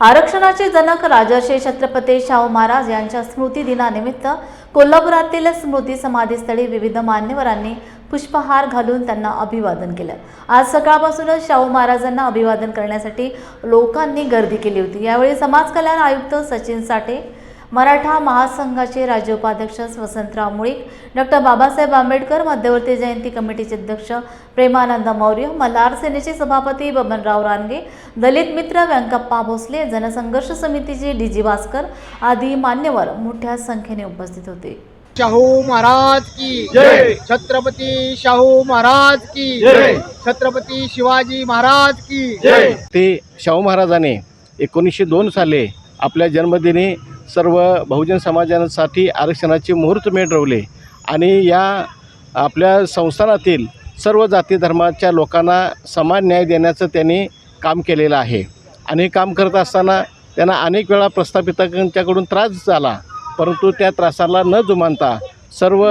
आरक्षणाचे जनक राजर्षी छत्रपती शाहू महाराज यांच्या स्मृती दिनानिमित्त कोल्हापुरातील स्मृती समाधीस्थळी विविध मान्यवरांनी पुष्पहार घालून त्यांना अभिवादन केलं. आज सकाळपासूनच शाहू महाराजांना अभिवादन करण्यासाठी लोकांनी गर्दी केली होती. यावेळी समाज कल्याण आयुक्त सचिन साठे मराठा महासंघाचे राज्य उपाध्यक्ष वसंतराव मुळीक डॉक्टर बाबासाहेब आंबेडकर मध्यवर्ती जयंती कमिटीचे अध्यक्ष प्रेमानंद मौर्य मल्हार सेनेचे सभापती बबनराव रानगे दलित मित्र व्यंकप्पा भोसले जनसंघर्ष समितीचे डी जी भास्कर आदी मान्यवर मोठ्या संख्येने उपस्थित होते शाहू महाराज की जय. छत्रपती शाहू महाराज की जय. छत्रपती शिवाजी महाराज की जय ते शाहू महाराजांनी एकोणीसशे दोन साली आपल्या जन्मदिनी सर्व बहुजन समाजासाठी आरक्षणाचे मुहूर्तमेढ रोवले आणि या आपल्या संस्थानातील सर्व जाती धर्माच्या लोकांना समान न्याय देण्याचं त्यांनी काम केलेलं आहे. आणि हे काम करत असताना त्यांना अनेक वेळा प्रस्थापितांच्याकडून त्रास झाला परंतु त्या त्रासाला न जुमानता सर्व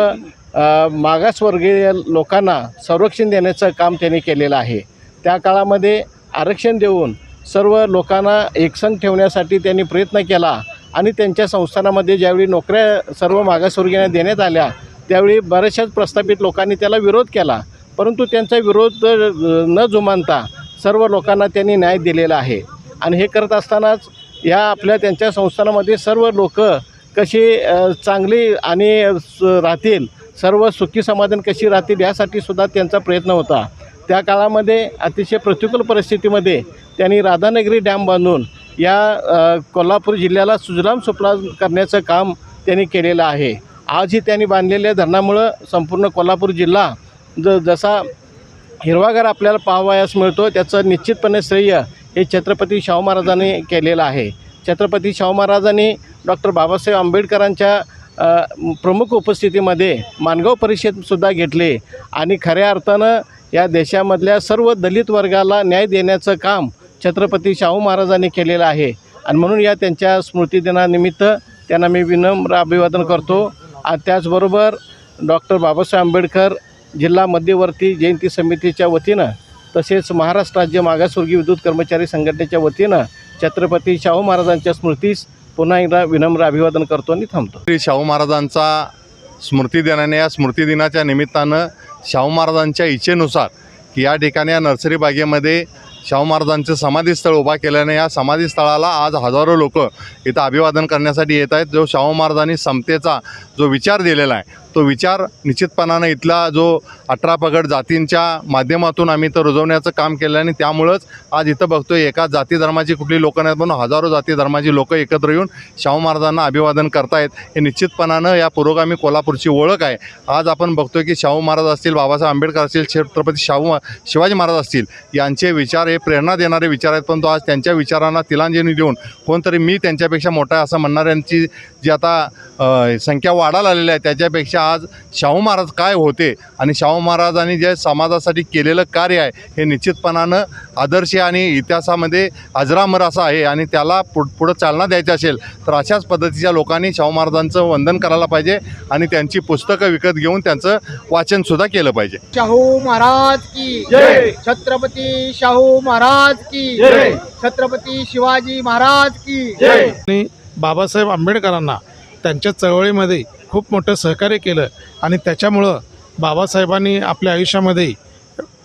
मागासवर्गीय लोकांना संरक्षण देण्याचं काम त्यांनी केलेलं आहे. त्या काळामध्ये आरक्षण देऊन सर्व लोकांना एकसंग ठेवण्यासाठी त्यांनी प्रयत्न केला. आणि त्यांच्या संस्थानामध्ये ज्यावेळी नोकऱ्या सर्व मागासवर्गीयांना देण्यात आल्या त्यावेळी बऱ्याचशाच प्रस्थापित लोकांनी त्याला विरोध केला. परंतु त्यांचा विरोध न जुमानता सर्व लोकांना त्यांनी न्याय दिलेला आहे. आणि हे करत असतानाच या आपल्या त्यांच्या संस्थानामध्ये सर्व लोक कशी चांगली आणि स- राहतील सर्व सुखी समाधान कशी राहतील यासाठी सुद्धा त्यांचा प्रयत्न होता. त्या काळामध्ये अतिशय प्रतिकूल परिस्थितीमध्ये त्यांनी राधानगरी डॅम बांधून या कोल्हापूर जिल्ह्याला सुजलाम सुफलाम करण्याचं काम त्यांनी केलेलं आहे. आजही त्यांनी बांधलेल्या धरणामुळं संपूर्ण कोल्हापूर जिल्हा ज जसा हिरवागार आपल्याला पाहावयास मिळतो त्याचं निश्चितपणे श्रेय हे छत्रपती शाहू महाराजांनी केलेलं आहे. छत्रपती शाहू महाराजांनी डॉक्टर बाबासाहेब आंबेडकरांच्या प्रमुख उपस्थितीमध्ये मानगाव परिषदसुद्धा घेतले आणि खऱ्या अर्थानं या देशामधल्या सर्व दलित वर्गाला न्याय देण्याचं काम छत्रपती शाहू महाराजांनी केलेलं आहे. आणि म्हणून या त्यांच्या स्मृतिदिनानिमित्त त्यांना मी विनम्र अभिवादन करतो. आणि त्याचबरोबर डॉक्टर बाबासाहेब आंबेडकर जिल्हा मध्यवर्ती जयंती समितीच्या वतीनं तसेच महाराष्ट्र राज्य मागासवर्गीय विद्युत कर्मचारी संघटनेच्या वतीनं छत्रपती शाहू महाराजांच्या स्मृतीस पुन्हा एकदा विनम्र अभिवादन करतो आणि थांबतो. श्री शाहू महाराजांचा स्मृतिदिनाने या स्मृतिदिनाच्या निमित्तानं शाहू महाराजांच्या इच्छेनुसार की या ठिकाणी या नर्सरी बागेमध्ये शाहू महाराजांचं समाधीस्थळ उभा केल्याने या समाधीस्थळाला आज हजारो लोक इथं अभिवादन करण्यासाठी येत आहेत. जो शाहू महाराजांनी समतेचा जो विचार दिलेला आहे तो विचार निश्चितपणानं इथला जो अठरा पगड जातींच्या माध्यमातून आम्ही तर रुजवण्याचं काम केलं आणि त्यामुळंच आज इथं बघतोय एका जाती धर्माची कुठली लोक नाहीत म्हणून हजारो जाती धर्माची लोकं एकत्र येऊन शाहू महाराजांना अभिवादन करतायत. हे निश्चितपणानं या पुरोगामी कोल्हापूरची ओळख आहे. आज आपण बघतोय की शाहू महाराज असतील बाबासाहेब आंबेडकर असतील छत्रपती शाहू शिवाजी महाराज असतील यांचे विचार हे प्रेरणा देणारे विचार आहेत. परंतु आज त्यांच्या विचारांना तिलांजली देऊन कोणतरी मी त्यांच्यापेक्षा मोठा आहे असं म्हणणाऱ्यांची जी आता संख्या वाढायला आलेली आहे त्याच्यापेक्षा आज शाहू महाराज काय होते आणि शाहू महाराजांनी जे समाजासाठी केलेलं कार्य आहे हे निश्चितपणानं आदर्श आणि इतिहासामध्ये अजरामर असं आहे आणि त्याला पुढ पुढं चालना द्यायची असेल तर अशाच पद्धतीच्या लोकांनी शाहू महाराजांचं वंदन करायला पाहिजे आणि त्यांची पुस्तकं विकत घेऊन त्यांचं वाचनसुद्धा केलं पाहिजे शाहू महाराज की जय. छत्रपती शाहू महाराज की जय. छत्रपती शिवाजी महाराज की आणि बाबासाहेब आंबेडकरांना त्यांच्या चळवळीमध्ये खूप मोठं सहकार्य केलं आणि त्याच्यामुळं बाबासाहेबांनी आपल्या आयुष्यामध्ये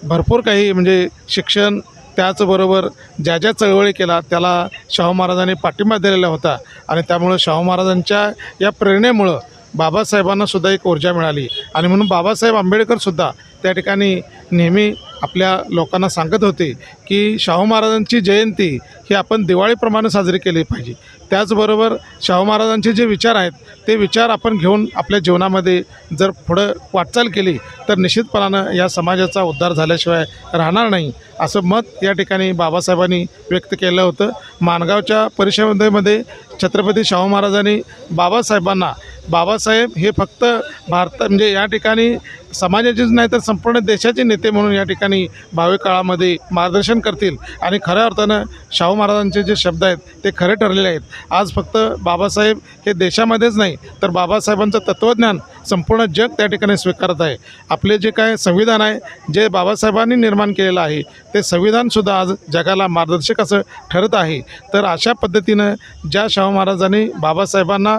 भरपूर काही म्हणजे शिक्षण त्याचबरोबर ज्या ज्या चळवळी केला त्याला शाहू महाराजांनी पाठिंबा दिलेला होता आणि त्यामुळं शाहू महाराजांच्या या प्रेरणेमुळं बाबासाहेबांना सुद्धा एक ऊर्जा मिळाली. आणि म्हणून बाबासाहेब आंबेडकरसुद्धा त्या ठिकाणी नेहमी आपल्या लोकांना सांगत होते की शाहू महाराजांची जयंती ही आपण दिवाळीप्रमाणे साजरी केली पाहिजे. त्याचबरोबर शाहू महाराजांचे जे विचार आहेत ते विचार आपण घेऊन आपल्या जीवनामध्ये जर पुढं वाटचाल केली तर निश्चितपणानं या समाजाचा उद्धार झाल्याशिवाय राहणार नाही असं मत या ठिकाणी बाबासाहेबांनी व्यक्त केलं होतं. माणगावच्या परिषदेमध्ये छत्रपती शाहू महाराजांनी बाबासाहेबांना बाबासाहेब हे फक्त भारत म्हणजे या ठिकाणी समाजाचेच नाही तर संपूर्ण देशाचे नेते म्हणून या ठिकाणी भावी काळामध्ये मार्गदर्शन करतील. आणि खऱ्या अर्थानं शाहू महाराजांचे जे शब्द आहेत ते खरे ठरलेले आहेत. आज फक्त बाबासाहेब हे देशामध्येच नाही तर बाबासाहेबांचं तत्त्वज्ञान संपूर्ण जग त्या ठिकाणी स्वीकारत आहे. आपले जे काय संविधान आहे जे बाबासाहेबांनी निर्माण केलेलं आहे ते संविधानसुद्धा आज जगाला मार्गदर्शक असं ठरत आहे. तर अशा पद्धतीनं ज्या शाहू महाराजांनी बाबासाहेबांना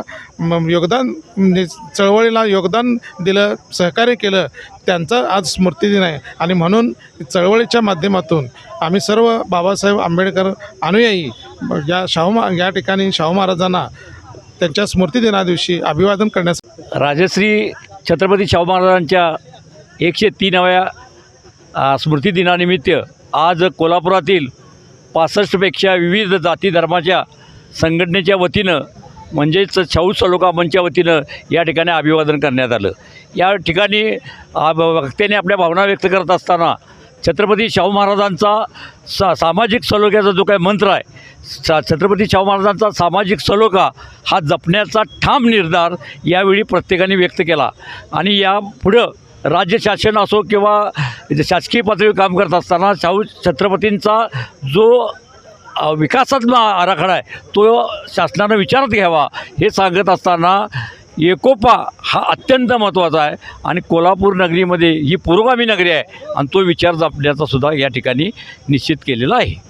योगदान म्हणजे चळवळीला योगदान दिलं सहकार्य केलं त्यांचा आज स्मृतिदिन आहे. आणि म्हणून चळवळीच्या माध्यमातून आम्ही सर्व बाबासाहेब आंबेडकर अनुयायी या शाहू मा या ठिकाणी शाहू महाराजांना त्यांच्या स्मृतिदिनादिवशी अभिवादन करण्यास राजश्री छत्रपती शाहू महाराजांच्या एकशे तीनाव्या स्मृतिदिनानिमित्त आज कोल्हापुरातील पासष्टपेक्षा विविध जाती धर्माच्या संघटनेच्या वतीनं म्हणजेच शाहू सलोका मंचच्या वतीनं या ठिकाणी अभिवादन करण्यात आलं. या ठिकाणी वक्त्याने आपल्या भावना व्यक्त करत असताना छत्रपती शाहू महाराजांचा सा सामाजिक सलोख्याचा जो काही मंत्र आहे सा छत्रपती शाहू महाराजांचा सामाजिक सलोखा हा जपण्याचा ठाम निर्धार यावेळी प्रत्येकाने व्यक्त केला. आणि या पुढं राज्य शासन असो किंवा शासकीय पातळीवर काम करत असताना शाहू छत्रपतींचा जो अ, विकासात्मक आराखडा आहे तो शासनानं विचारात घ्यावा हे सांगत असताना एकोपा हा अत्यंत महत्त्वाचा आहे आणि कोल्हापूर नगरीमध्ये ही पुरोगामी नगरी आहे आणि तो विचार जपण्याचा सुद्धा या ठिकाणी निश्चित केलेला आहे.